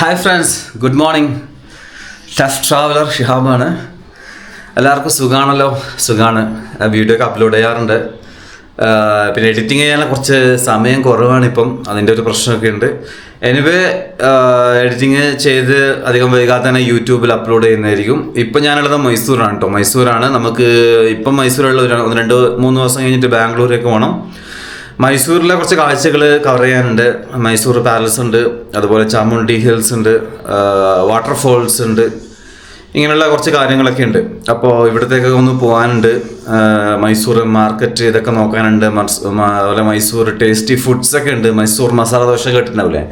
Hi friends good morning tough traveller ഷിഹാബാണ് എല്ലാവർക്കും സുഖാണല്ലോ? സുഖാണ്. വീഡിയോ ഒക്കെ അപ്ലോഡ് ചെയ്യാറുണ്ട്. പിന്നെ എഡിറ്റിംഗ് ചെയ്യാൻ കുറച്ച് സമയം കുറവാണ് ഇപ്പം. അതിന്റെ ഒരു പ്രശ്നമൊക്കെ ഉണ്ട്. എനിവേ എഡിറ്റിംഗ് ചെയ്ത് അധികം വൈകാതെ തന്നെ യൂട്യൂബിൽ അപ്ലോഡ് ചെയ്യുന്നതായിരിക്കും. ഇപ്പം ഞാനുള്ളത് മൈസൂരാണ് കേട്ടോ മൈസൂരാണ്. നമുക്ക് ഇപ്പം മൈസൂരുള്ള ഒരു രണ്ട് മൂന്ന് ദിവസം കഴിഞ്ഞിട്ട് ബാംഗ്ലൂരേക്ക് പോകണം മൈസൂരിലെ കുറച്ച് കാഴ്ചകൾ കവർ ചെയ്യാനുണ്ട്. മൈസൂർ പാലസ് ഉണ്ട് അതുപോലെ ചാമുണ്ടി ഹിൽസ് ഉണ്ട് വാട്ടർഫോൾസ് ഉണ്ട്. ഇങ്ങനെയുള്ള കുറച്ച് കാര്യങ്ങളൊക്കെ ഉണ്ട്. അപ്പോൾ ഇവിടത്തേക്കൊക്കെ ഒന്ന് പോകാനുണ്ട് മൈസൂർ മാർക്കറ്റ് ഇതൊക്കെ നോക്കാനുണ്ട്. അതുപോലെ മൈസൂർ ടേസ്റ്റി ഫുഡ്സ് ഒക്കെ ഉണ്ട്. മൈസൂർ മസാല ദോശ കേട്ടിട്ടുണ്ടാവില്ലേ?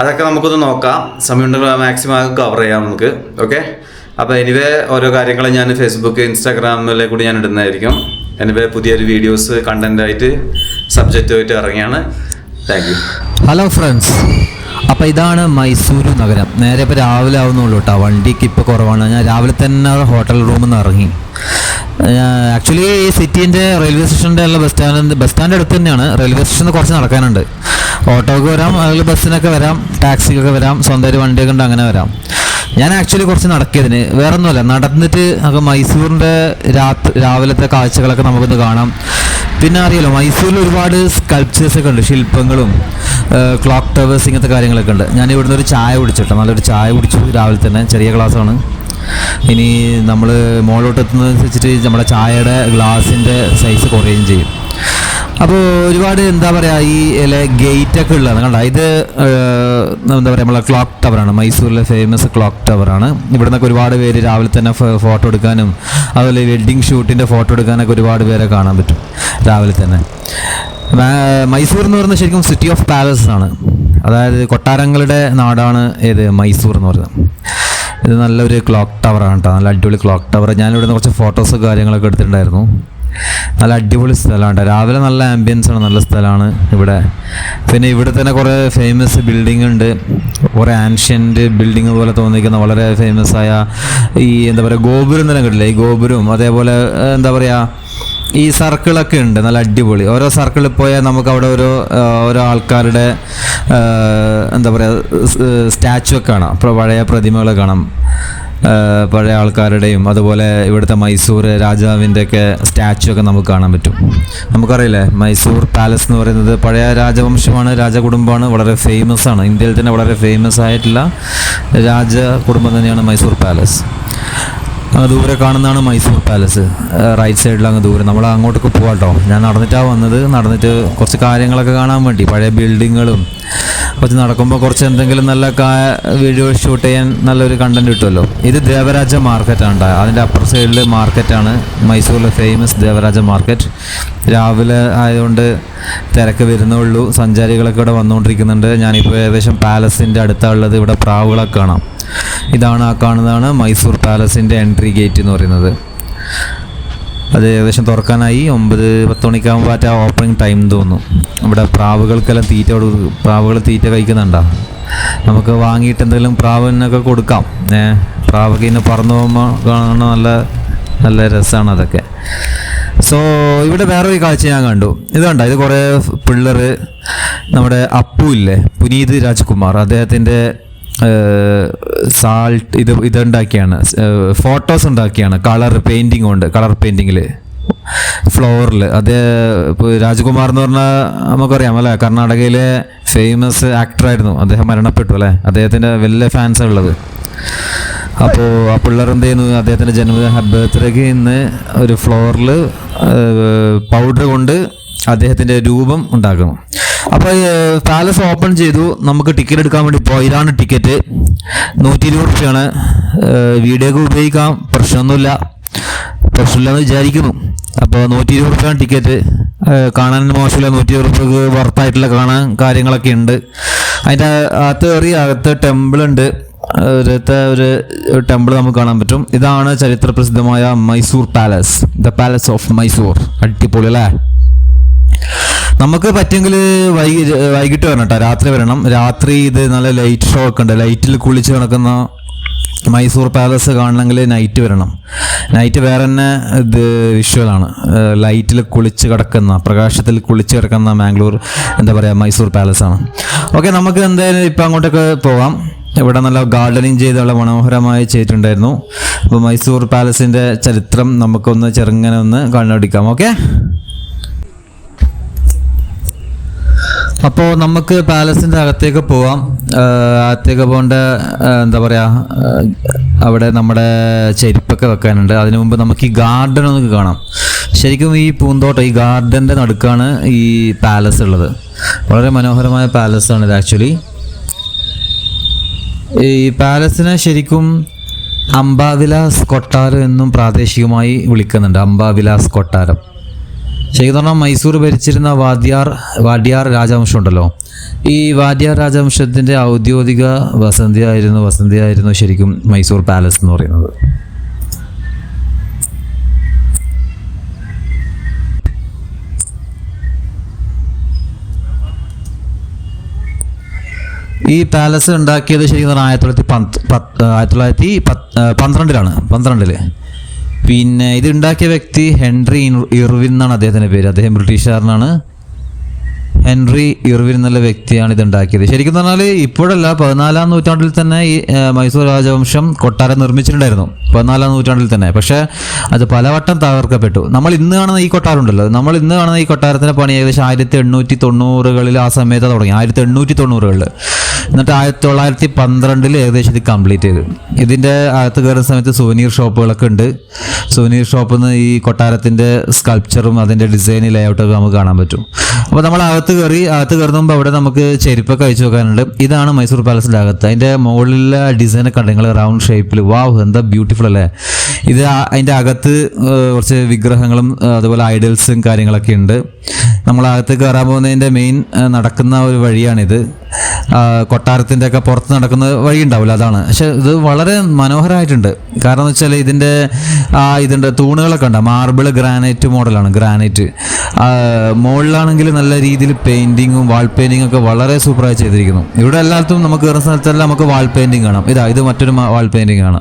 അതൊക്കെ നമുക്കൊന്ന് നോക്കാം. സമയം ഉണ്ടെങ്കിൽ മാക്സിമം കവർ ചെയ്യാം നമുക്ക്. ഓക്കെ അപ്പോൾ എനിവേ ഓരോ കാര്യങ്ങളും ഞാൻ ഫേസ്ബുക്ക് ഇൻസ്റ്റാഗ്രാമിലെ കൂടി ഞാൻ ഇടുന്നതായിരിക്കും. എനിവേ പുതിയൊരു വീഡിയോസ് കണ്ടന്റായിട്ട് സബ്ജക്റ്റുമായിട്ട് ഇറങ്ങിയാണ്. താങ്ക് യു ഹലോ ഫ്രണ്ട്സ് അപ്പോൾ ഇതാണ് മൈസൂരു നഗരം. നേരെ ഇപ്പോൾ രാവിലെ ആവുന്നുള്ളൂ കേട്ടോ വണ്ടിക്ക് ഇപ്പോൾ കുറവാണ്. ഞാൻ രാവിലെ തന്നെ ഹോട്ടൽ റൂമിൽ നിന്ന് ഇറങ്ങി. ആക്ച്വലി ഈ സിറ്റീന്റെ റെയിൽവേ സ്റ്റേഷന്റെ ഉള്ള ബസ് സ്റ്റാൻഡ് ബസ് സ്റ്റാൻഡ് അടുത്ത് തന്നെയാണ്. റെയിൽവേ സ്റ്റേഷനിൽ കുറച്ച് നടക്കാനുണ്ട്. ഓട്ടോക്ക് വരാം അല്ലെങ്കിൽ ബസ്സിനൊക്കെ വരാം ടാക്സിക്കൊക്കെ വരാം സ്വന്തമായിട്ട് വണ്ടിയൊക്കെ ഉണ്ട് അങ്ങനെ വരാം. ഞാൻ ആക്ച്വലി കുറച്ച് നടക്കിയതിന്. വേറെ ഒന്നുമല്ല നടന്നിട്ട് നമുക്ക് മൈസൂറിന്റെ രാത്രി രാവിലത്തെ കാഴ്ചകളൊക്കെ നമുക്കൊന്ന് കാണാം. പിന്നെ അറിയാലോ മൈസൂരിൽ ഒരുപാട് സ്കൾപ്ചേഴ്സ് ഒക്കെ ഉണ്ട് ശില്പങ്ങളും ക്ലോക്ക് ടവേഴ്സ് ഇങ്ങനത്തെ കാര്യങ്ങളൊക്കെ ഉണ്ട്. ഞാൻ ഇവിടുന്ന് ഒരു ചായ കുടിച്ചിട്ടോ നല്ലൊരു ചായ കുടിച്ചു രാവിലെ തന്നെ. ചെറിയ ഗ്ലാസ്സാണ് ഇനി നമ്മൾ മുകളിലോട്ട് എത്തുന്നതനുസരിച്ചിട്ട് നമ്മുടെ ചായയുടെ ഗ്ലാസിന്റെ സൈസ് കുറയുകയും ചെയ്യും. അപ്പോൾ ഒരുപാട് എന്താ പറയുക ഈ ഇല ഗേറ്റ് ഒക്കെ ഉള്ളതാണ്. കണ്ട? ഇത് എന്താ പറയുക നമ്മളെ ക്ലോക്ക് ടവറാണ് മൈസൂരിലെ ഫേമസ് ക്ലോക്ക് ടവറാണ് ഇവിടെ നിന്നൊക്കെ ഒരുപാട് പേര് രാവിലെ തന്നെ ഫോട്ടോ എടുക്കാനും അതുപോലെ വെഡ്ഡിങ് ഷൂട്ടിന്റെ ഫോട്ടോ എടുക്കാനൊക്കെ ഒരുപാട് പേരെ കാണാൻ പറ്റും രാവിലെ തന്നെ. മൈസൂർ എന്ന് പറയുന്നത് ശരിക്കും സിറ്റി ഓഫ് പാലസ് ആണ്. അതായത് കൊട്ടാരങ്ങളുടെ നാടാണ് ഏത്? മൈസൂർ എന്ന് പറയുന്നത്. ഇത് നല്ലൊരു ക്ലോക്ക് ടവറാണ് കേട്ടോ നല്ല അടിപൊളി ക്ലോക്ക് ടവർ ഞാനിവിടെ നിന്ന് കുറച്ച് ഫോട്ടോസ് കാര്യങ്ങളൊക്കെ എടുത്തിട്ടുണ്ടായിരുന്നു. നല്ല അടിപൊളി സ്ഥലമാണ് രാവിലെ നല്ല ആംബിയൻസ് ആണ് നല്ല സ്ഥലമാണ് ഇവിടെ. പിന്നെ ഇവിടെ തന്നെ കുറേ ഫേമസ് ബിൽഡിംഗ് ഉണ്ട്. കുറേ ആൻഷ്യന്റ് ബിൽഡിംഗ് പോലെ തോന്നിക്കുന്ന വളരെ ഫേമസ് ആയ ഈ എന്താ പറയുക ഗോപുരം തന്നെ കണ്ടില്ലേ? ഈ ഗോപുരവും അതേപോലെ എന്താ പറയുക ഈ സർക്കിളൊക്കെ ഉണ്ട് നല്ല അടിപൊളി. ഓരോ സർക്കിളിൽ പോയാൽ നമുക്ക് അവിടെ ഓരോ ഓരോ ആൾക്കാരുടെ എന്താ പറയുക സ്റ്റാച്ചു കാണാം. അപ്പോൾ പഴയ പ്രതിമകൾ കാണാം. പഴയ ആൾക്കാരുടെയും അതുപോലെ ഇവിടുത്തെ മൈസൂർ രാജാവിന്റെ ഒക്കെ സ്റ്റാച്ചു ഒക്കെ നമുക്ക് കാണാൻ പറ്റും. നമുക്കറിയില്ലേ മൈസൂർ പാലസ് എന്ന് പറയുന്നത് പഴയ രാജവംശമാണ് രാജകുടുംബമാണ് വളരെ ഫേമസ് ആണ്. ഇന്ത്യയിൽ തന്നെ വളരെ ഫേമസ് ആയിട്ടുള്ള രാജകുടുംബം തന്നെയാണ് മൈസൂർ പാലസ്. ദൂരെ കാണുന്നതാണ് മൈസൂർ പാലസ്. റൈറ്റ് സൈഡിൽ അങ്ങ് ദൂരെ. നമ്മൾ അങ്ങോട്ടേക്ക് പോകാം കേട്ടോ ഞാൻ നടന്നിട്ടാണ് വന്നത്. നടന്നിട്ട് കുറച്ച് കാര്യങ്ങളൊക്കെ കാണാൻ വേണ്ടി. പഴയ ബിൽഡിങ്ങുകളും കുറച്ച് നടക്കുമ്പോൾ കുറച്ച് എന്തെങ്കിലും നല്ല വീഡിയോ ഷൂട്ട് ചെയ്യാൻ നല്ലൊരു കണ്ടന്റ് കിട്ടുമല്ലോ. ഇത് ദേവരാജ മാർക്കറ്റാണ് ട്ടോ. അതിന്റെ അപ്പർ സൈഡിൽ മാർക്കറ്റാണ് മൈസൂരിലെ ഫേമസ് ദേവരാജ മാർക്കറ്റ് രാവിലെ ആയതുകൊണ്ട് തിരക്ക് വരുന്നുള്ളൂ. സഞ്ചാരികളൊക്കെ ഇവിടെ വന്നുകൊണ്ടിരിക്കുന്നുണ്ട്. ഞാനിപ്പോൾ ഏകദേശം പാലസിന്റെ അടുത്തുള്ളത് ഇവിടെ പ്രാവുകളൊക്കെ കാണാം. ഇതാണ് ആ കാണുന്നതാണ് മൈസൂർ പാലസിന്റെ എൻട്രി ഗേറ്റ് എന്ന് പറയുന്നത്. അത് ഏകദേശം തുറക്കാനായി ഒമ്പത് പത്ത് മണിക്കാകുമ്പോൾ ആ ഓപ്പണിംഗ് ടൈം തോന്നുന്നു. ഇവിടെ പ്രാവുകൾക്കെല്ലാം തീറ്റ പ്രാവുകൾ തീറ്റ കഴിക്കുന്നുണ്ടോ? നമുക്ക് വാങ്ങിയിട്ട് എന്തെങ്കിലും പ്രാവിനൊക്കെ കൊടുക്കാം. ഏ പ്രാവൊക്കെ ഇന്ന് പറന്നു പോകുമ്പോൾ കാണുന്ന നല്ല നല്ല രസമാണ് അതൊക്കെ. സോ ഇവിടെ വേറൊരു കാഴ്ച ഞാൻ കണ്ടു. ഇത് കണ്ട? ഇത് കുറേ പിള്ളേർ നമ്മുടെ അപ്പു ഇല്ലേ? പുനീത് രാജ്കുമാർ. അദ്ദേഹത്തിന്റെ സാൾട്ട് ഇത് ഇതുണ്ടാക്കിയാണ്. ഫോട്ടോസ് ഉണ്ടാക്കിയാണ്. കളർ പെയിന്റിങ് കൊണ്ട് കളർ പെയിന്റിങ്ങിൽ ഫ്ലോറിൽ അത് ഇപ്പോൾ രാജ്കുമാർ എന്ന് പറഞ്ഞാൽ നമുക്കറിയാം അല്ലേ? കർണാടകയിലെ ഫേമസ് ആക്ടറായിരുന്നു അദ്ദേഹം മരണപ്പെട്ടു അല്ലേ? അദ്ദേഹത്തിന്റെ വലിയ ഫാൻസാണ് ഉള്ളത്. അപ്പോൾ ആ പിള്ളേർ എന്ത് ചെയ്യുന്നു? അദ്ദേഹത്തിന്റെ ജന്മദിന ബർത്ത്ഡേക്ക് ഇന്ന് ഒരു ഫ്ലോറിൽ പൗഡർ കൊണ്ട് അദ്ദേഹത്തിന്റെ രൂപം ഉണ്ടാക്കുന്നു അപ്പോൾ പാലസ് ഓപ്പൺ ചെയ്തു. നമുക്ക് ടിക്കറ്റ് എടുക്കാൻ വേണ്ടി പോയിരാണ് ടിക്കറ്റ്. നൂറ്റി ഇരുപത് റുപ്യാണ് വീഡിയോക്ക് ഉപയോഗിക്കാം. പ്രശ്നമൊന്നുമില്ല. പ്രശ്നമില്ലെന്ന് വിചാരിക്കുന്നു. അപ്പോൾ നൂറ്റി ഇരുപത് റുപ്യാണ് ടിക്കറ്റ്. കാണാൻ മോശമില്ല. നൂറ്റി ഇരുപത് റുപ്യക്ക് വർത്തായിട്ടുള്ള കാണാൻ കാര്യങ്ങളൊക്കെ ഉണ്ട്. അതിന്റെ അകത്ത് കയറി അകത്ത് ടെമ്പിൾ ഉണ്ട്. ഒരത്തെ ഒരു ടെമ്പിൾ നമുക്ക് കാണാൻ പറ്റും. ഇതാണ് ചരിത്ര പ്രസിദ്ധമായ Mysore palace the palace of Mysore അടിപൊളി അല്ലേ നമുക്ക് പറ്റുമെങ്കിൽ വൈകി വൈകിട്ട് വരണം കേട്ടോ രാത്രി വരണം. രാത്രി ഇത് നല്ല ലൈറ്റ് ഷോ ഒക്കെ ഉണ്ട്. ലൈറ്റിൽ കുളിച്ച് കിടക്കുന്ന മൈസൂർ പാലസ് കാണണമെങ്കിൽ നൈറ്റ് വരണം. നൈറ്റ് വേറെ തന്നെ ഇത് വിഷ്വലാണ് ലൈറ്റിൽ കുളിച്ച് കിടക്കുന്ന പ്രകാശത്തിൽ കുളിച്ച് കിടക്കുന്ന മാംഗ്ലൂർ എന്താ പറയുക മൈസൂർ പാലസ് ആണ്. ഓക്കെ നമുക്ക് എന്തായാലും ഇപ്പം അങ്ങോട്ടൊക്കെ പോകാം ഇവിടെ നല്ല ഗാർഡനിങ് ചെയ്ത് ചെയ്തുള്ള മനോഹരമായി ചെയ്തിട്ടുണ്ടായിരുന്നു. അപ്പോൾ മൈസൂർ പാലസിന്റെ ചരിത്രം നമുക്കൊന്ന് ചെറുങ്ങനെ ഒന്ന് കണ്ണടിക്കാം ഓക്കെ അപ്പോൾ നമുക്ക് പാലസിന്റെ അകത്തേക്ക് പോവാം. അകത്തേക്ക് പോകേണ്ട എന്താ പറയുക അവിടെ നമ്മുടെ ചെരുപ്പൊക്കെ വെക്കാനുണ്ട്. അതിനു മുമ്പ് നമുക്ക് ഈ ഗാർഡൻ ഒന്ന് കാണാം. ശരിക്കും ഈ പൂന്തോട്ടം ഈ ഗാർഡന്റെ നടുക്കാണ് ഈ പാലസ് ഉള്ളത്. വളരെ മനോഹരമായ പാലസാണ് ഇത് ആക്ച്വലി. ഈ പാലസിനെ ശരിക്കും അംബാവിലാസ് കൊട്ടാരം എന്നും പ്രാദേശികമായി വിളിക്കുന്നുണ്ട്. അംബാവിലാസ് കൊട്ടാരം. ശരിക്കും പറഞ്ഞാൽ മൈസൂർ ഭരിച്ചിരുന്ന വാദ്യാർ വാദ്യാർ രാജവംശം ഉണ്ടല്ലോ ഈ വാദ്യാർ രാജവംശത്തിന്റെ ഔദ്യോഗിക വസന്തിയായിരുന്നു വസന്തിയായിരുന്നു ശരിക്കും മൈസൂർ പാലസ് എന്ന് പറയുന്നത്. ഈ പാലസ് ഉണ്ടാക്കിയത് ശരിക്കും പറഞ്ഞാൽ ആയിരത്തി തൊള്ളായിരത്തി പന്ത് പത്ത് ആയിരത്തി തൊള്ളായിരത്തി പന്ത്രണ്ടിലാണ് പന്ത്രണ്ടിൽ. പിന്നെ ഇത് ഉണ്ടാക്കിയ വ്യക്തി ഹെൻറി ഇർവിൻ എന്നാണ് അദ്ദേഹത്തിന്റെ പേര്. അദ്ദേഹം ബ്രിട്ടീഷുകാരനാണ്. ഹെൻറി ഇർവിൻ എന്നുള്ള വ്യക്തിയാണ് ഇത് ഉണ്ടാക്കിയത് ശരിക്കും പറഞ്ഞാൽ ഇപ്പോഴല്ല പതിനാലാം നൂറ്റാണ്ടിൽ തന്നെ ഈ മൈസൂർ രാജവംശം കൊട്ടാരം നിർമ്മിച്ചിട്ടുണ്ടായിരുന്നു. പതിനാലാം നൂറ്റാണ്ടിൽ തന്നെ. പക്ഷേ അത് പലവട്ടം തകർക്കപ്പെട്ടു. നമ്മൾ ഇന്ന് കാണുന്ന ഈ കൊട്ടാരം ഉണ്ടല്ലോ. നമ്മൾ ഇന്ന് കാണുന്ന ഈ കൊട്ടാരത്തിന്റെ പണി ഏകദേശം ആയിരത്തി എണ്ണൂറ്റി തൊണ്ണൂറുകളിൽ ആ സമയത്ത് തുടങ്ങി. ആയിരത്തി എണ്ണൂറ്റി തൊണ്ണൂറുകളിൽ എന്നിട്ട് ആയിരത്തി തൊള്ളായിരത്തി പന്ത്രണ്ടിൽ ഏകദേശം ഇത് കംപ്ലീറ്റ് ചെയ്തു. ഇതിന്റെ അകത്ത് കയറുന്ന സമയത്ത് സുവനീർ ഷോപ്പുകളൊക്കെ ഉണ്ട്. സുവനീർ ഷോപ്പിൽ നിന്ന് ഈ കൊട്ടാരത്തിന്റെ സ്കൾപ്ചറും അതിന്റെ ഡിസൈൻ ലേഔട്ടൊക്കെ നമുക്ക് കാണാൻ പറ്റും. അപ്പോൾ നമ്മൾ അകത്ത് കയറി അകത്ത് കയറുന്ന മുമ്പ് അവിടെ നമുക്ക് ചെരുപ്പൊക്കെ അയച്ചു നോക്കാനുണ്ട് ഇതാണ് മൈസൂർ പാലസിന്റെ അകത്ത്. അതിന്റെ മുകളിലെ ഡിസൈനൊക്കെ ഉണ്ട് നിങ്ങൾ റൗണ്ട് ഷേപ്പിൽ വാവ് എന്താ ബ്യൂട്ടിഫുൾ അല്ലേ? ഇത് അതിന്റെ അകത്ത് കുറച്ച് വിഗ്രഹങ്ങളും അതുപോലെ ഐഡൽസും കാര്യങ്ങളൊക്കെ ഉണ്ട്. നമ്മൾ അകത്ത് കയറാൻ പോകുന്നതിന്റെ മെയിൻ നടക്കുന്ന ഒരു വഴിയാണിത്. കൊട്ടാരത്തിന്റെ ഒക്കെ പുറത്ത് നടക്കുന്ന വഴി ഉണ്ടാവില്ല അതാണ്. പക്ഷെ ഇത് വളരെ മനോഹരമായിട്ടുണ്ട്. കാരണം എന്ന് വെച്ചാൽ ഇതിന്റെ ഇതിന്റെ തൂണുകളൊക്കെ ഉണ്ട്. മാർബിൾ ഗ്രാനൈറ്റ് മോഡലാണ് ഗ്രാനൈറ്റ്. മുകളിലാണെങ്കിൽ നല്ല രീതിയിൽ പെയിന്റിങ്ങും വാൾ പെയിന്റിങ്ങും ഒക്കെ വളരെ സൂപ്പറായി ചെയ്തിരിക്കുന്നു. ഇവിടെ എല്ലായിടത്തും നമുക്ക് കയറുന്ന സ്ഥലത്തെല്ലാം നമുക്ക് വാൾ പെയിന്റിങ് കാണാം. ഇതാ ഇത് മറ്റൊരു വാൾ പെയിന്റിങ് ആണ്.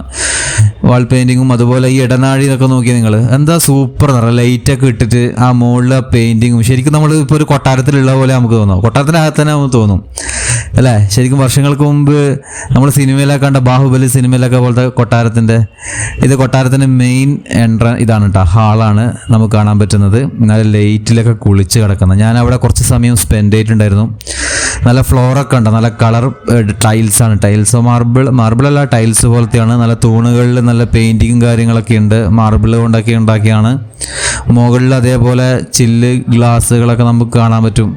വാൾ പെയിന്റിങ്ങും അതുപോലെ ഈ ഇടനാഴി എന്നൊക്കെ നോക്കി നിങ്ങൾ എന്താ സൂപ്പർ നിറ ലൈറ്റൊക്കെ ഇട്ടിട്ട് ആ മുകളിലെ പെയിന്റിങ്ങും ശരിക്കും നമ്മൾ ഇപ്പോൾ ഒരു കൊട്ടാരത്തിലുള്ള പോലെ നമുക്ക് തോന്നും. കൊട്ടാരത്തിനകത്ത് തന്നെ നമുക്ക് തോന്നും. അല്ലേ? ശരിക്കും വർഷങ്ങൾക്ക് മുമ്പ് നമ്മൾ സിനിമയിലൊക്കെ കണ്ട ബാഹുബലി സിനിമയിലൊക്കെ പോലത്തെ കൊട്ടാരത്തിന്റെ ഇത് കൊട്ടാരത്തിന്റെ മെയിൻ എൻട്ര ഇതാണ് കേട്ടോ ഹാളാണ് നമുക്ക് കാണാൻ പറ്റുന്നത്. നല്ല ലൈറ്റിലൊക്കെ കുളിച്ച് കിടക്കുന്നത് ഞാൻ അവിടെ കുറച്ച് സമയം സ്പെൻഡ് ചെയ്തിട്ടുണ്ടായിരുന്നു. നല്ല ഫ്ലോറൊക്കെ ഉണ്ട്. നല്ല കളർ ടൈൽസാണ് ടൈൽസ് മാർബിൾ മാർബിൾ അല്ല ടൈൽസ് പോലത്തെയാണ്. നല്ല തൂണുകളിൽ നല്ല പെയിന്റിങ്ങും കാര്യങ്ങളൊക്കെ ഉണ്ട്. മാർബിൾ കൊണ്ടൊക്കെ ഉണ്ടാക്കിയാണ്. മുകളിൽ അതേപോലെ ചില്ല് ഗ്ലാസ്സുകളൊക്കെ നമുക്ക് കാണാൻ പറ്റും.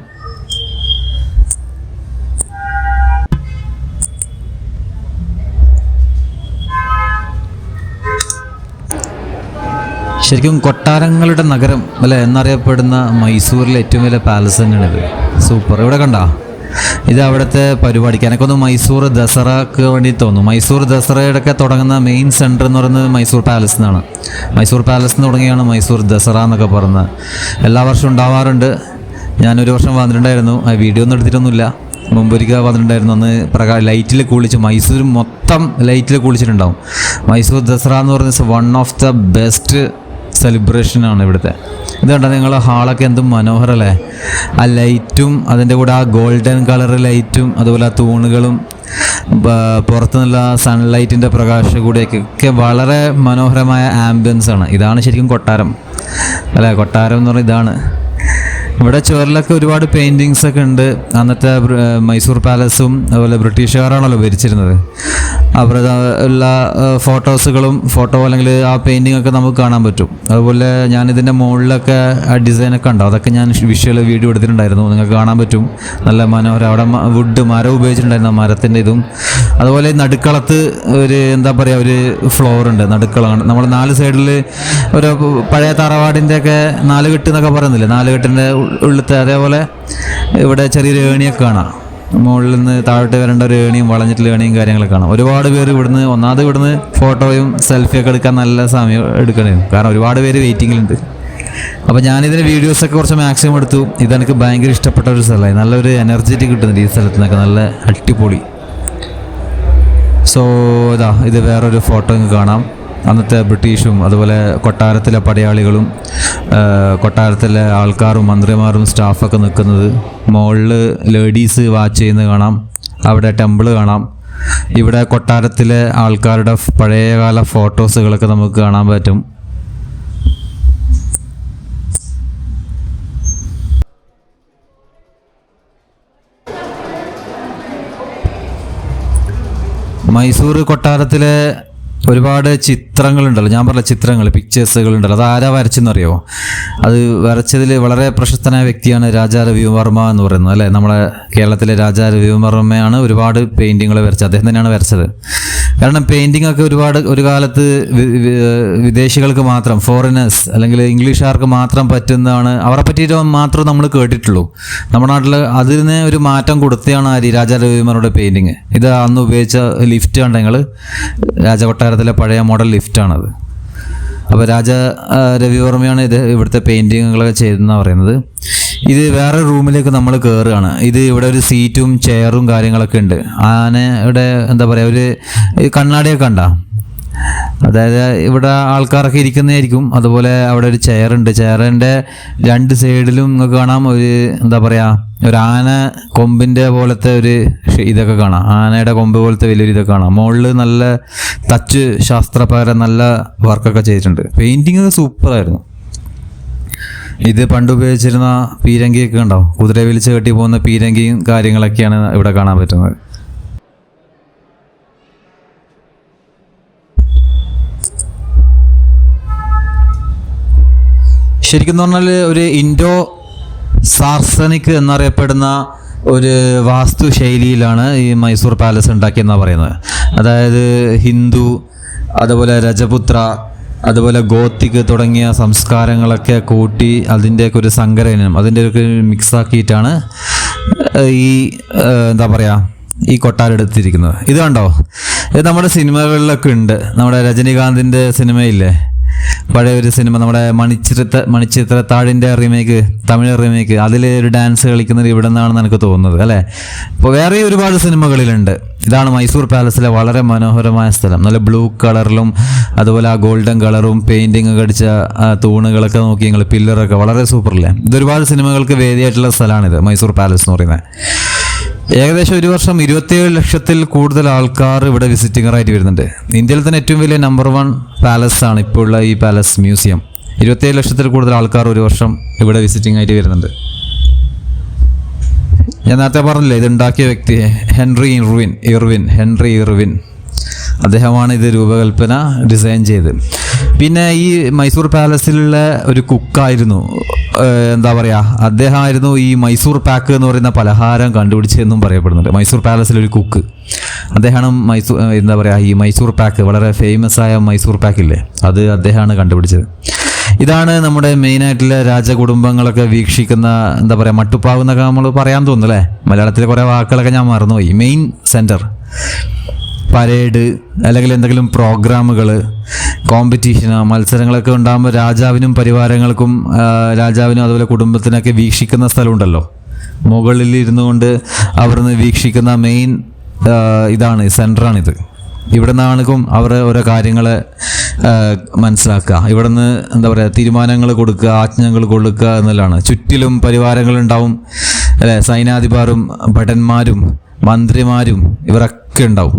ശരിക്കും കൊട്ടാരങ്ങളുടെ നഗരം അല്ലെ? എന്നറിയപ്പെടുന്ന മൈസൂരിലെ ഏറ്റവും വലിയ പാലസ് തന്നെയാണിത് സൂപ്പർ ഇവിടെ കണ്ട? ഇത് അവിടുത്തെ പരിപാടിക്ക് എനിക്കൊന്ന് മൈസൂർ ദസറക്ക് വേണ്ടി തോന്നുന്നു. മൈസൂർ ദസറയുടെ ഒക്കെ തുടങ്ങുന്ന മെയിൻ സെന്റർ എന്ന് പറയുന്നത് മൈസൂർ പാലസ് എന്നാണ് മൈസൂർ പാലസ് എന്ന് തുടങ്ങിയാണ് മൈസൂർ ദസറ എന്നൊക്കെ പറയുന്നത്. എല്ലാ വർഷവും ഉണ്ടാവാറുണ്ട്. ഞാനൊരു വർഷം വന്നിട്ടുണ്ടായിരുന്നു. ആ വീഡിയോ ഒന്നും എടുത്തിട്ടൊന്നുമില്ല. മുമ്പൊരിക്കൽ വന്നിട്ടുണ്ടായിരുന്നു. അന്ന് പ്രകാ ലൈറ്റിൽ കുളിച്ച് മൈസൂർ മൊത്തം ലൈറ്റിൽ കുളിച്ചിട്ടുണ്ടാവും. മൈസൂർ ദസറ എന്ന് പറയുന്നത് വൺ ഓഫ് ദ ബെസ്റ്റ് സെലിബ്രേഷനാണ് ഇവിടുത്തെ. ഇത് കണ്ടാൽ നിങ്ങൾ ഹാളൊക്കെ എന്തും മനോഹരല്ലേ ആ ലൈറ്റും അതിന്റെ കൂടെ ആ ഗോൾഡൻ കളർ ലൈറ്റും അതുപോലെ ആ തൂണുകളും ബ- പുറത്തു നിന്നുള്ള സൺലൈറ്റിന്റെ പ്രകാശ കൂടെയൊക്കെ ഒക്കെ വളരെ മനോഹരമായ ആംബിയൻസ് ആണ്. ഇതാണ് ശരിക്കും കൊട്ടാരം. അല്ലേ? കൊട്ടാരം എന്ന് പറഞ്ഞാൽ ഇതാണ്. ഇവിടെ ചുവരിലൊക്കെ ഒരുപാട് പെയിന്റിങ്സ് ഒക്കെ ഉണ്ട്. അന്നത്തെ മൈസൂർ പാലസും അതുപോലെ ബ്രിട്ടീഷുകാരാണല്ലോ ഭരിച്ചിരുന്നത്. അവിടെ ഉള്ള ഫോട്ടോസുകളും ഫോട്ടോ അല്ലെങ്കിൽ ആ പെയിന്റിംഗ് ഒക്കെ നമുക്ക് കാണാൻ പറ്റും. അതുപോലെ ഞാൻ ഇതിന്റെ മുകളിലൊക്കെ ആ ഡിസൈനൊക്കെ ഉണ്ടോ അതൊക്കെ ഞാൻ വിഷ്വൽ വീഡിയോ എടുത്തിട്ടുണ്ടായിരുന്നു. നിങ്ങൾക്ക് കാണാൻ പറ്റും. നല്ല മനോഹരം അവിടെ വുഡ് മരം ഉപയോഗിച്ചിട്ടുണ്ടായിരുന്നു മരത്തിന്റെ ഇതും. അതുപോലെ നടുക്കളത്ത് ഒരു എന്താ പറയുക ഒരു ഫ്ലോർ ഉണ്ട്. നടുക്കളാണ് നമ്മൾ നാല് സൈഡിൽ ഒരു പഴയ തറവാടിന്റെ ഒക്കെ നാല് കെട്ട് എന്നൊക്കെ പറയുന്നില്ലേ? നാല് കെട്ടിന്റെ ഉള്ളിലത്തെ അതേപോലെ ഇവിടെ ചെറിയൊരു ഏണിയൊക്കെ കാണാം. മുകളിൽ നിന്ന് താഴോട്ട് വരേണ്ട ഒരു ഏണിയും വളഞ്ഞിട്ടുള്ള ഏണിയും കാര്യങ്ങളൊക്കെ കാണാം. ഒരുപാട് പേര് ഇവിടുന്ന് ഒന്നാമത് ഇവിടുന്ന് ഫോട്ടോയും സെൽഫിയൊക്കെ എടുക്കാൻ നല്ല സമയം എടുക്കണേ കാരണം ഒരുപാട് പേര് വെയിറ്റിങ്ങിലുണ്ട് അപ്പോൾ ഞാനിതിന്റെ വീഡിയോസൊക്കെ കുറച്ച് മാക്സിമം എടുത്തു. ഇതെനിക്ക് ഭയങ്കര ഇഷ്ടപ്പെട്ട ഒരു സ്ഥലമായി. നല്ലൊരു എനർജറ്റി കിട്ടുന്നുണ്ട് ഈ സ്ഥലത്ത് നിന്നൊക്കെ നല്ല അടിപൊളി. സോ ഇതാ ഇത് വേറൊരു ഫോട്ടോ കാണാം. അന്നത്തെ ബ്രിട്ടീഷും അതുപോലെ കൊട്ടാരത്തിലെ പടയാളികളും കൊട്ടാരത്തിലെ ആൾക്കാരും മന്ത്രിമാരും സ്റ്റാഫൊക്കെ നിൽക്കുന്നത് മുകളിൽ ലേഡീസ് വാച്ച് ചെയ്യുന്നത് കാണാം അവിടെ ടെമ്പിൾ കാണാം. ഇവിടെ കൊട്ടാരത്തിലെ ആൾക്കാരുടെ പഴയകാല ഫോട്ടോസുകളൊക്കെ നമുക്ക് കാണാൻ പറ്റും. മൈസൂർ കൊട്ടാരത്തിലെ ഒരുപാട് ചിത്രങ്ങളുണ്ടല്ലോ. ഞാൻ പറഞ്ഞ ചിത്രങ്ങൾ പിക്ചേഴ്സുകളുണ്ടല്ലോ അത് ആരാ വരച്ചെന്നറിയോ? അത് വരച്ചതിൽ വളരെ പ്രശസ്തനായ വ്യക്തിയാണ് രാജാ രവിവർമ്മ എന്ന് പറയുന്നത് അല്ലേ? നമ്മുടെ കേരളത്തിലെ രാജാ രവിവർമ്മയാണ് ഒരുപാട് പെയിന്റിങ്ങുകൾ വരച്ചത്. അദ്ദേഹം തന്നെയാണ് വരച്ചത്. കാരണം പെയിന്റിംഗ് ഒക്കെ ഒരുപാട് ഒരു കാലത്ത് വിദേശികൾക്ക് മാത്രം ഫോറിനേഴ്സ് അല്ലെങ്കിൽ ഇംഗ്ലീഷുകാർക്ക് മാത്രം പറ്റുന്നതാണ്. അവരെ പറ്റിയിട്ട് മാത്രം നമ്മൾ കേട്ടിട്ടുള്ളൂ. നമ്മുടെ നാട്ടിൽ അതിന് ഒരു മാറ്റം കൊടുത്തതാണ് ആര് രാജാ രവിവർമ്മയുടെ പെയിന്റിങ് ഇത് അന്ന് ഉപയോഗിച്ച ലിഫ്റ്റ് കണ്ടെങ്കിൽ രാജകൊട്ടാരത്തിലെ പഴയ മോഡൽ ലിഫ്റ്റാണത് അപ്പോൾ രാജ രവിവർമ്മയാണ് ഇത് ഇവിടുത്തെ പെയിന്റിങ്ങുകളൊക്കെ ചെയ്തതെന്ന് പറയുന്നത്. ഇത് വേറെ റൂമിലേക്ക് നമ്മൾ കയറുകയാണ് ഇത് ഇവിടെ ഒരു സീറ്റും ചെയറും കാര്യങ്ങളൊക്കെ ഉണ്ട്. ആനയുടെ എന്താ പറയുക ഒരു കണ്ണാടിയൊക്കെ കണ്ടാ? അതായത് ഇവിടെ ആൾക്കാരൊക്കെ ഇരിക്കുന്നതായിരിക്കും. അതുപോലെ അവിടെ ഒരു ചെയറുണ്ട് ചെയറിന്റെ രണ്ട് സൈഡിലും നിങ്ങൾക്ക് കാണാം. ഒരു എന്താ പറയുക ഒരു ആന കൊമ്പിന്റെ പോലത്തെ ഒരു ഇതൊക്കെ കാണാം. ആനയുടെ കൊമ്പ് പോലത്തെ വലിയൊരു ഇതൊക്കെ കാണാം. മുകളിൽ നല്ല ടച്ച് ശാസ്ത്രപര നല്ല വർക്കൊക്കെ ചെയ്തിട്ടുണ്ട്. പെയിന്റിങ് സൂപ്പറായിരുന്നു ഇത് പണ്ട് ഉപയോഗിച്ചിരുന്ന പീരങ്കിയൊക്കെ ഉണ്ടാവും കുതിര വിളിച്ച് കെട്ടി പോകുന്ന പീരങ്കിയും കാര്യങ്ങളൊക്കെയാണ് ഇവിടെ കാണാൻ പറ്റുന്നത്. ശരിക്കും പറഞ്ഞാൽ ഒരു ഇൻഡോ സാർസനിക് എന്നറിയപ്പെടുന്ന ഒരു വാസ്തു വാസ്തുശൈലിയിലാണ് ഈ മൈസൂർ പാലസ് ഉണ്ടാക്കിയെന്നാണ് പറയുന്നത്. അതായത് ഹിന്ദു അതുപോലെ രജപുത്ര അതുപോലെ ഗോത്തിക് തുടങ്ങിയ സംസ്കാരങ്ങളൊക്കെ കൂട്ടി അതിന്റെയൊക്കെ ഒരു സങ്കരനം മിക്സ് ആക്കിയിട്ടാണ് ഈ എന്താ പറയുക ഈ കൊട്ടാരെടുത്തിരിക്കുന്നത് ഇത് കണ്ടോ? ഇത് നമ്മുടെ സിനിമകളിലൊക്കെ ഉണ്ട്. നമ്മുടെ രജനീകാന്തിന്റെ സിനിമയില്ലേ? പഴയ ഒരു സിനിമ നമ്മുടെ മണിച്ചിത്ര മണിച്ചിത്രത്താഴിന്റെ റീമേക്ക് തമിഴ് റീമേക്ക് അതിൽ ഒരു ഡാൻസ് കളിക്കുന്നത് ഇവിടെ നിന്നാണെന്ന് എനിക്ക് തോന്നുന്നത് അല്ലേ? ഇപ്പോൾ വേറെ ഒരുപാട് സിനിമകളിലുണ്ട്. ഇതാണ് മൈസൂർ പാലസിലെ വളരെ മനോഹരമായ സ്ഥലം. നല്ല ബ്ലൂ കളറിലും അതുപോലെ ആ ഗോൾഡൻ കളറും പെയിന്റിങ് ഒക്കെ അടിച്ച തൂണുകളൊക്കെ നോക്കി ഞങ്ങൾ പില്ലറൊക്കെ വളരെ സൂപ്പറല്ലേ ഇതൊരുപാട് സിനിമകൾക്ക് വേദിയായിട്ടുള്ള സ്ഥലമാണിത് മൈസൂർ പാലസ് എന്ന് പറയുന്നത്. ഏകദേശം ഒരു വർഷം ഇരുപത്തിയേഴ് ലക്ഷത്തിൽ കൂടുതൽ ആൾക്കാർ ഇവിടെ വിസിറ്റിംഗർ ആയിട്ട് വരുന്നുണ്ട്. ഇന്ത്യയിൽ തന്നെ ഏറ്റവും വലിയ നമ്പർ വൺ പാലസ് ആണ് ഇപ്പോൾ ഉള്ള ഈ പാലസ് മ്യൂസിയം ഇരുപത്തിയേഴ് ലക്ഷത്തിൽ കൂടുതൽ ആൾക്കാർ ഒരു വർഷം ഇവിടെ വിസിറ്റിംഗ് ആയിട്ട് വരുന്നുണ്ട്. ഞാൻ നേരത്തെ പറഞ്ഞില്ലേ ഇതുണ്ടാക്കിയ വ്യക്തി Henry Irwin Irwin Henry Irwin. അദ്ദേഹമാണ് ഇത് രൂപകൽപ്പന ഡിസൈൻ ചെയ്ത് പിന്നെ ഈ മൈസൂർ പാലസിലുള്ള ഒരു കുക്കായിരുന്നു. എന്താ പറയുക അദ്ദേഹമായിരുന്നു ഈ മൈസൂർ പാക്ക് എന്ന് പറയുന്ന പലഹാരം കണ്ടുപിടിച്ചതെന്നും പറയപ്പെടുന്നുണ്ട്. മൈസൂർ പാലസിലൊരു കുക്ക്. അദ്ദേഹമാണ് മൈസൂർ എന്താ പറയുക ഈ മൈസൂർ പാക്ക് വളരെ ഫേമസ് ആയ മൈസൂർ പാക്കില്ലേ? അത് അദ്ദേഹമാണ് കണ്ടുപിടിച്ചത്. ഇതാണ് നമ്മുടെ മെയിനായിട്ടുള്ള രാജകുടുംബങ്ങളൊക്കെ വീക്ഷിക്കുന്ന എന്താ പറയുക മട്ടുപ്പാവ് എന്നൊക്കെ നമ്മൾ പറയാൻ തോന്നുന്നു അല്ലേ? മലയാളത്തിലെ കുറേ വാക്കുകളൊക്കെ ഞാൻ മറന്നുപോയി. മെയിൻ സെന്റർ പരേഡ് അല്ലെങ്കിൽ എന്തെങ്കിലും പ്രോഗ്രാമുകൾ കോമ്പറ്റീഷന് മത്സരങ്ങളൊക്കെ ഉണ്ടാകുമ്പോൾ രാജാവിനും പരിവാരങ്ങൾക്കും രാജാവിനും അതുപോലെ കുടുംബത്തിനൊക്കെ വീക്ഷിക്കുന്ന സ്ഥലമുണ്ടല്ലോ. മുകളിൽ ഇരുന്നു കൊണ്ട് അവിടുന്ന് വീക്ഷിക്കുന്ന മെയിൻ ഇതാണ് സെന്ററാണിത് ഇവിടെ നിന്നാണിക്കും അവർ ഓരോ കാര്യങ്ങൾ മനസ്സിലാക്കുക. ഇവിടെ നിന്ന് എന്താ പറയുക തീരുമാനങ്ങൾ കൊടുക്കുക ആജ്ഞകൾ കൊടുക്കുക എന്നുള്ളതാണ്. ചുറ്റിലും പരിവാരങ്ങളുണ്ടാവും അല്ലെ? സൈനാധിപാരും ഭടന്മാരും മന്ത്രിമാരും ഇവരൊക്കെ ഉണ്ടാവും.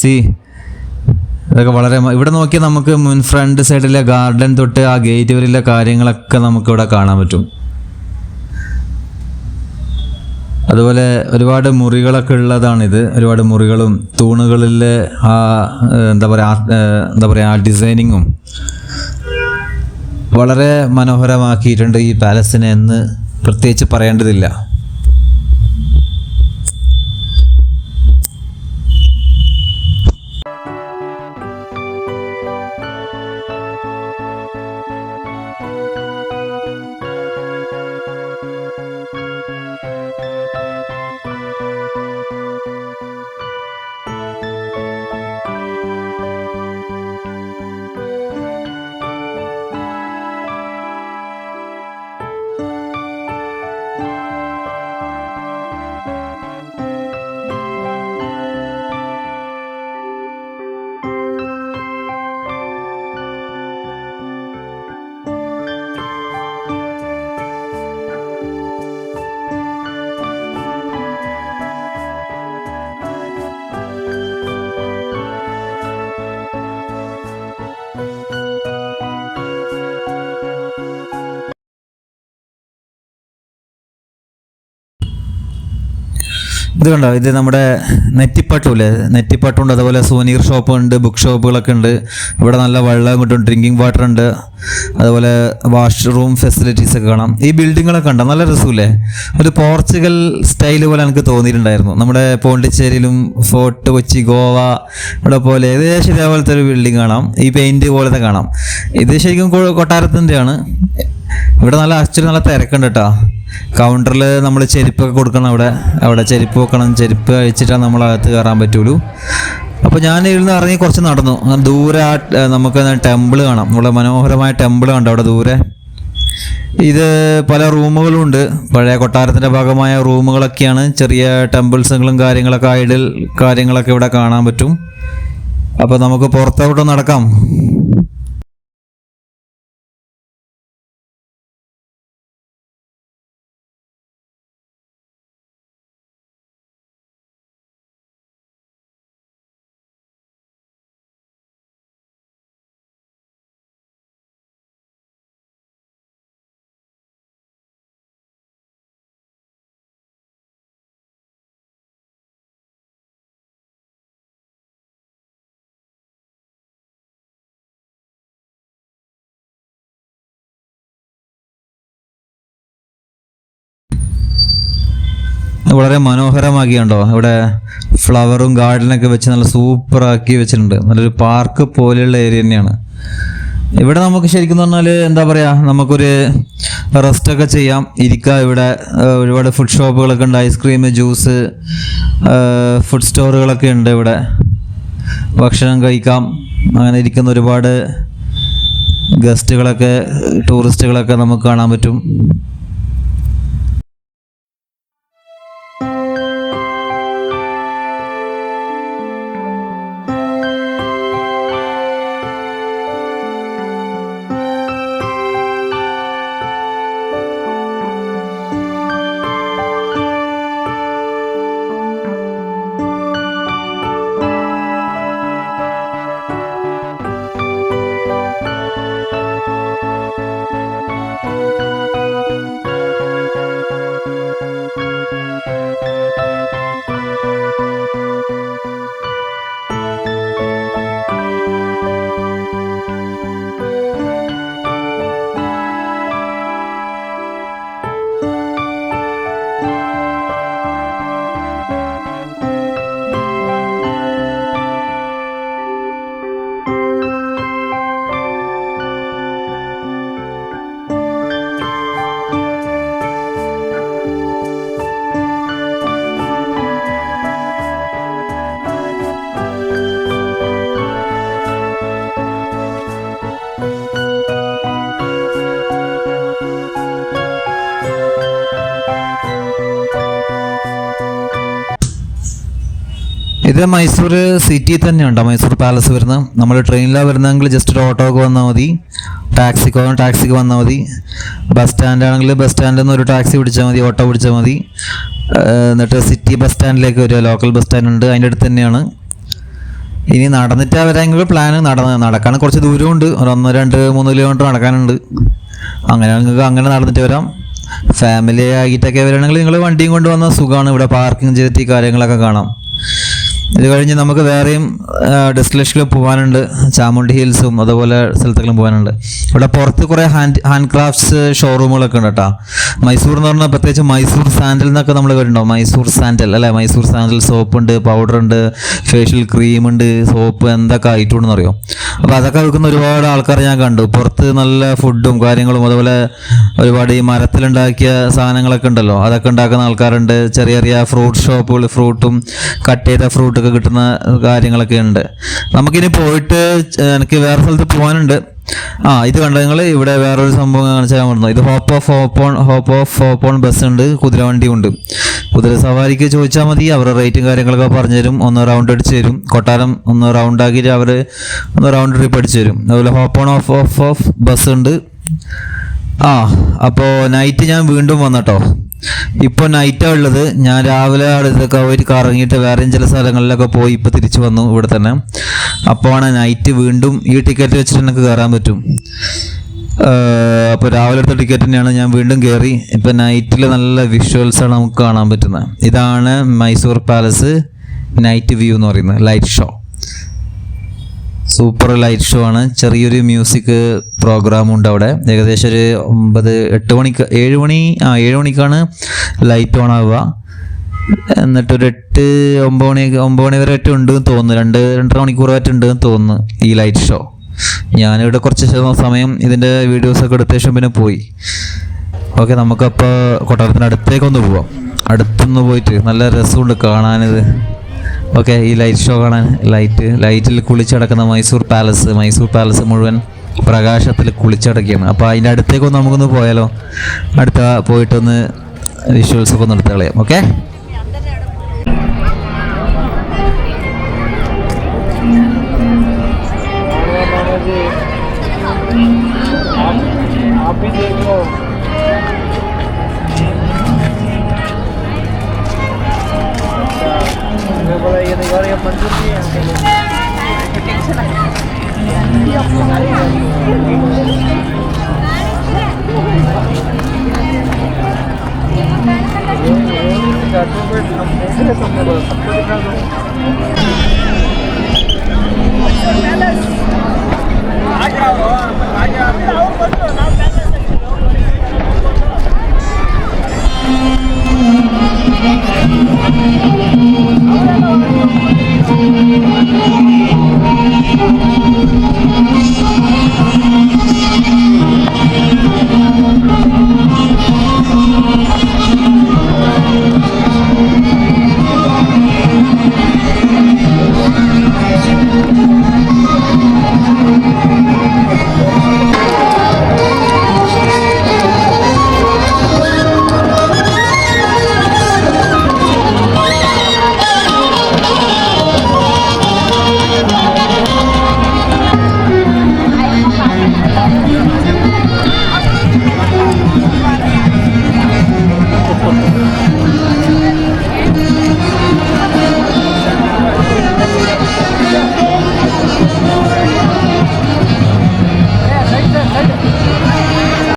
സി. ഇതൊക്കെ വളരെ ഇവിടെ നോക്കിയാൽ നമുക്ക് മുൻ ഫ്രണ്ട് സൈഡിലെ ഗാർഡൻ തൊട്ട് ആ ഗേറ്റ് വരെയുള്ള കാര്യങ്ങളൊക്കെ നമുക്ക് ഇവിടെ കാണാൻ പറ്റും. അതുപോലെ ഒരുപാട് മുറികളൊക്കെ ഉള്ളതാണിത്. ഒരുപാട് മുറികളും തൂണുകളിലെ ആ എന്താ പറയുക എന്താ പറയുക ആ ഡിസൈനിങ്ങും വളരെ മനോഹരമാക്കിയിട്ടുണ്ട് ഈ പാലസിനെ എന്ന് പ്രത്യേകിച്ച് പറയേണ്ടതില്ല. ഇത് കണ്ടോ? ഇത് നമ്മുടെ നെറ്റിപ്പട്ടുമില്ലേ നെറ്റിപ്പട്ടുണ്ട് അതുപോലെ സൂനീർ ഷോപ്പ് ഉണ്ട് ബുക്ക് ഷോപ്പുകളൊക്കെ ഉണ്ട്. ഇവിടെ നല്ല വെള്ളം കിട്ടും ഡ്രിങ്കിങ് വാട്ടർ ഉണ്ട്. അതുപോലെ വാഷ്റൂം ഫെസിലിറ്റീസ് ഒക്കെ കാണാം. ഈ ബിൽഡിങ്ങുകളൊക്കെ ഉണ്ട് നല്ല രസമില്ലേ ഒരു പോർച്ചുഗൽ സ്റ്റൈൽ പോലെ എനിക്ക് തോന്നിയിട്ടുണ്ടായിരുന്നു. നമ്മുടെ പോണ്ടിച്ചേരിയിലും ഫോർട്ട് കൊച്ചി ഗോവ ഇവിടെ പോലെ ഏകദേശം ഇതേപോലത്തെ ഒരു ബിൽഡിംഗ് കാണാം. ഈ പെയിന്റ് പോലത്തെ കാണാം. ഇത് ശരിക്കും കൊട്ടാരത്തിന്റെയാണ് ഇവിടെ നല്ല ആക്ച്വലി നല്ല തിരക്കുണ്ട് കേട്ടോ. കൗണ്ടറിൽ നമ്മൾ ചെരുപ്പൊക്കെ കൊടുക്കണം അവിടെ. അവിടെ ചെരുപ്പ് വെക്കണം. ചെരുപ്പ് അഴിച്ചിട്ടാണ് നമ്മൾ അകത്ത് കയറാൻ പറ്റുള്ളൂ. അപ്പോൾ ഞാൻ ഇരുന്ന് ഇറങ്ങി കുറച്ച് നടന്നു. ദൂരെ ആ നമുക്ക് ടെമ്പിൾ കാണാം. നമ്മുടെ മനോഹരമായ ടെമ്പിൾ കണ്ടോ അവിടെ ദൂരെ? ഇത് പല റൂമുകളുണ്ട് പഴയ കൊട്ടാരത്തിന്റെ ഭാഗമായ റൂമുകളൊക്കെയാണ്. ചെറിയ ടെമ്പിൾസുകളും കാര്യങ്ങളൊക്കെ ഐഡൽ കാര്യങ്ങളൊക്കെ ഇവിടെ കാണാൻ പറ്റും. അപ്പോൾ നമുക്ക് പുറത്തോട്ട് നടക്കാം. വളരെ മനോഹരമാക്കിയുണ്ടോ? ഇവിടെ ഫ്ലവറും ഗാർഡനൊക്കെ വെച്ച് നല്ല സൂപ്പർ ആക്കി വെച്ചിട്ടുണ്ട്. നല്ലൊരു പാർക്ക് പോലെയുള്ള ഏരിയ തന്നെയാണ്. ഇവിടെ നമുക്ക് ശരിക്കും പറഞ്ഞാൽ എന്താ പറയുക നമുക്കൊരു റെസ്റ്റ് ഒക്കെ ചെയ്യാം. ഇരിക്കാം ഇവിടെ ഒരുപാട് ഫുഡ് ഷോപ്പുകളൊക്കെ ഉണ്ട്. ഐസ്ക്രീം ജ്യൂസ് ഫുഡ് സ്റ്റോറുകളൊക്കെ ഉണ്ട് ഇവിടെ. ഭക്ഷണം കഴിക്കാം. അങ്ങനെ ഇരിക്കുന്ന ഒരുപാട് ഗസ്റ്റുകളൊക്കെ ടൂറിസ്റ്റുകളൊക്കെ നമുക്ക് കാണാൻ പറ്റും. ഇത് മൈസൂർ സിറ്റി തന്നെയുണ്ടോ. മൈസൂർ പാലസ് വരുന്ന. നമ്മൾ ട്രെയിനിലാണ് വരുന്നതെങ്കിൽ ജസ്റ്റ് ഒരു ഓട്ടോക്ക് വന്നാൽ മതി. ടാക്സിക്കോ ടാക്സിക്ക് വന്നാൽ മതി. ബസ് സ്റ്റാൻഡ് ആണെങ്കിൽ ബസ് സ്റ്റാൻഡിൽ നിന്ന് ഒരു ടാക്സി പിടിച്ചാൽ മതി ഓട്ടോ പിടിച്ചാൽ മതി. എന്നിട്ട് സിറ്റി ബസ് സ്റ്റാൻഡിലേക്ക് വരിക. ലോക്കൽ ബസ് സ്റ്റാൻഡ് ഉണ്ട്. അതിന്റെ അടുത്ത് തന്നെയാണ്. ഇനി നടന്നിട്ടാ വരാമെങ്കിൽ പ്ലാൻ നടന്ന് നടക്കാൻ കുറച്ച് ദൂരമുണ്ട്. ഒരു ഒന്ന് രണ്ട് മൂന്ന് കിലോമീറ്റർ നടക്കാനുണ്ട്. അങ്ങനെ നിങ്ങൾക്ക് അങ്ങനെ നടന്നിട്ട് വരാം. ഫാമിലി ആയിട്ടൊക്കെ വരികയാണെങ്കിൽ നിങ്ങൾ വണ്ടിയും കൊണ്ട് വന്നാൽ സുഖമാണ്. ഇവിടെ പാർക്കിംഗ് ചെയ്തിട്ട് ഈ കാര്യങ്ങളൊക്കെ കാണാം. ഇത് കഴിഞ്ഞ് നമുക്ക് വേറെയും ഡെസ്റ്റിനേഷനിൽ പോകാനുണ്ട് ചാമുണ്ടി ഹിൽസും അതുപോലെ സ്ഥലത്തേക്കും പോകാനുണ്ട് ഇവിടെ പുറത്ത് കുറേ ഹാൻഡ് ഹാൻഡ് ക്രാഫ്റ്റ്സ് ഷോറൂമുകളൊക്കെ ഉണ്ട് കേട്ടോ. മൈസൂർ എന്ന് പറഞ്ഞാൽ പ്രത്യേകിച്ച് മൈസൂർ സാൻഡൽ എന്നൊക്കെ നമ്മൾ കേട്ടിട്ടുണ്ടോ? മൈസൂർ സാൻഡൽ അല്ലേ? മൈസൂർ സാൻഡൽ സോപ്പ് ഉണ്ട് പൗഡർ ഉണ്ട് ഫേഷ്യൽ ക്രീം ഉണ്ട് സോപ്പ് എന്തൊക്കെ ആയിട്ടുണ്ടെന്ന് അറിയോ? അപ്പോൾ അതൊക്കെ വിൽക്കുന്ന ഒരുപാട് ആൾക്കാർ ഞാൻ കണ്ടു. പുറത്ത് നല്ല ഫുഡും കാര്യങ്ങളും അതുപോലെ ഒരുപാട് ഈ മരത്തിലുണ്ടാക്കിയ സാധനങ്ങളൊക്കെ ഉണ്ടല്ലോ. അതൊക്കെ ഉണ്ടാക്കുന്ന ആൾക്കാരുണ്ട്. ചെറിയ ചെറിയ ഫ്രൂട്ട് ഷോപ്പുകൾ ഫ്രൂട്ടും കട്ട് ചെയ്ത ഫ്രൂട്ടൊക്കെ കിട്ടുന്ന കാര്യങ്ങളൊക്കെ ഉണ്ട്. നമുക്കിനി പോയിട്ട് എനിക്ക് വേറെ സ്ഥലത്ത് പോകാനുണ്ട് ആ ഇത് കണ്ടോ നിങ്ങൾ ഇവിടെ വേറൊരു സംഭവം കാണിച്ചാൽ മറന്നു ഇത് hop off hop on hop off hop on bus ഉണ്ട് കുതിരവണ്ടി ഉണ്ട്. കുതിര സവാരിക്ക് ചോദിച്ചാൽ മതി. അവരുടെ റേറ്റും കാര്യങ്ങളൊക്കെ പറഞ്ഞു തരും ഒന്ന് റൗണ്ട് അടിച്ച് തരും. കൊട്ടാരം ഒന്ന് റൗണ്ട് ആക്കിയിട്ട് അവർ ഒന്ന് റൗണ്ട് ട്രിപ്പ് അടിച്ച് തരും. അതുപോലെ hop on off off off bus ഉണ്ട്. ആ അപ്പോൾ നൈറ്റ് ഞാൻ വീണ്ടും വന്നട്ടോ. ഇപ്പോൾ നൈറ്റാണ് ഉള്ളത്. ഞാൻ രാവിലെ അടുത്തൊക്കെ ഒരു കറങ്ങിയിട്ട് വേറെ ചില സ്ഥലങ്ങളിലൊക്കെ പോയി ഇപ്പോൾ തിരിച്ചു വന്നു ഇവിടെ തന്നെ. അപ്പോഴാണ് നൈറ്റ് വീണ്ടും ഈ ടിക്കറ്റ് വെച്ചിട്ട് എനിക്ക് കയറാൻ പറ്റും. അപ്പോൾ രാവിലെ എടുത്ത ടിക്കറ്റ് തന്നെയാണ് ഞാൻ വീണ്ടും കയറി ഇപ്പം നൈറ്റിൽ നല്ല വിഷ്വൽസാണ് നമുക്ക് കാണാൻ പറ്റുന്നത്. ഇതാണ് മൈസൂർ പാലസ് നൈറ്റ് വ്യൂ എന്ന് പറയുന്നത്. Light show super light show ആണ്. ചെറിയൊരു മ്യൂസിക് പ്രോഗ്രാം ഉണ്ട് അവിടെ. ഏകദേശം ഒരു ഒമ്പത് എട്ട് മണിക്ക് ഏഴ് മണി ആ ഏഴ് മണിക്കാണ് ലൈറ്റ് ഓൺ ആവുക. എന്നിട്ട് ഒരു എട്ട് ഒമ്പത് മണി ഒമ്പത് മണി വരെ ആയിട്ട് ഉണ്ടെന്ന് തോന്നുന്നു. രണ്ട് രണ്ടര മണിക്കൂർ ആയിട്ട് ഉണ്ടെന്ന് തോന്നുന്നു ഈ ലൈറ്റ് ഷോ. ഞാനിവിടെ കുറച്ച് സമയം ഇതിന്റെ വീഡിയോസൊക്കെ എടുത്ത ശേഷം പിന്നെ പോയി. ഓക്കെ നമുക്കപ്പോൾ കൊട്ടാരത്തിന്റെ അടുത്തേക്കൊന്ന് പോവാം. അടുത്തൊന്ന് പോയിട്ട് നല്ല രസമുണ്ട് കാണാനിത്. ഓക്കെ ഈ ലൈറ്റ് ഷോ കാണാൻ ലൈറ്റ് ലൈറ്റിൽ കുളിച്ചടക്കുന്ന മൈസൂർ പാലസ് മൈസൂർ പാലസ് മുഴുവൻ പ്രകാശത്തിൽ കുളിച്ചടക്കിയാണ്. അപ്പോൾ അതിന്റെ അടുത്തേക്കൊന്ന് നമുക്കൊന്ന് പോയാലോ? അടുത്ത പോയിട്ടൊന്ന് വിഷ്വൽസ് ഒക്കെ ഒന്ന് എടുത്ത് കളയാം. ഓക്കെ?